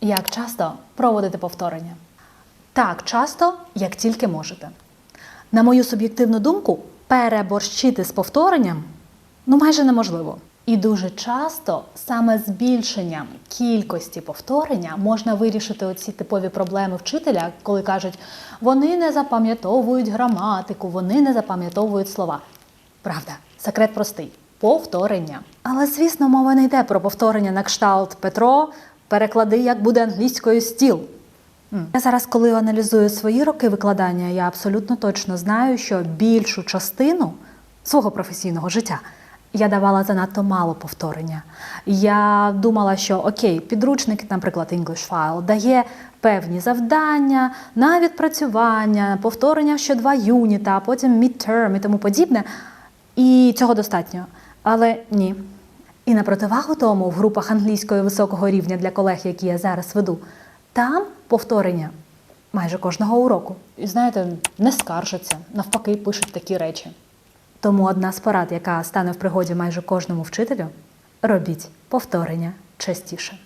Як часто проводити повторення? Так часто, як тільки можете. На мою суб'єктивну думку, переборщити з повторенням ну майже неможливо. І дуже часто саме збільшенням кількості повторення можна вирішити оці типові проблеми вчителя, коли кажуть, вони не запам'ятовують граматику, вони не запам'ятовують слова. Правда, секрет простий повторення. Але звісно, мова не йде про повторення на кшталт Петро, переклади, як буде англійською стіл. Я зараз, коли аналізую свої роки викладання, я абсолютно точно знаю, що більшу частину свого професійного життя я давала занадто мало повторення. Я думала, що окей, підручник, наприклад, English File, дає певні завдання на відпрацювання, повторення ще два юніта, а потім midterm і тому подібне. І цього достатньо. Але ні. І на противагу тому в групах англійської високого рівня для колег, які я зараз веду, там повторення майже кожного уроку. І знаєте, не скаржаться, навпаки, пишуть такі речі. Тому одна з порад, яка стане в пригоді майже кожному вчителю, робіть повторення частіше.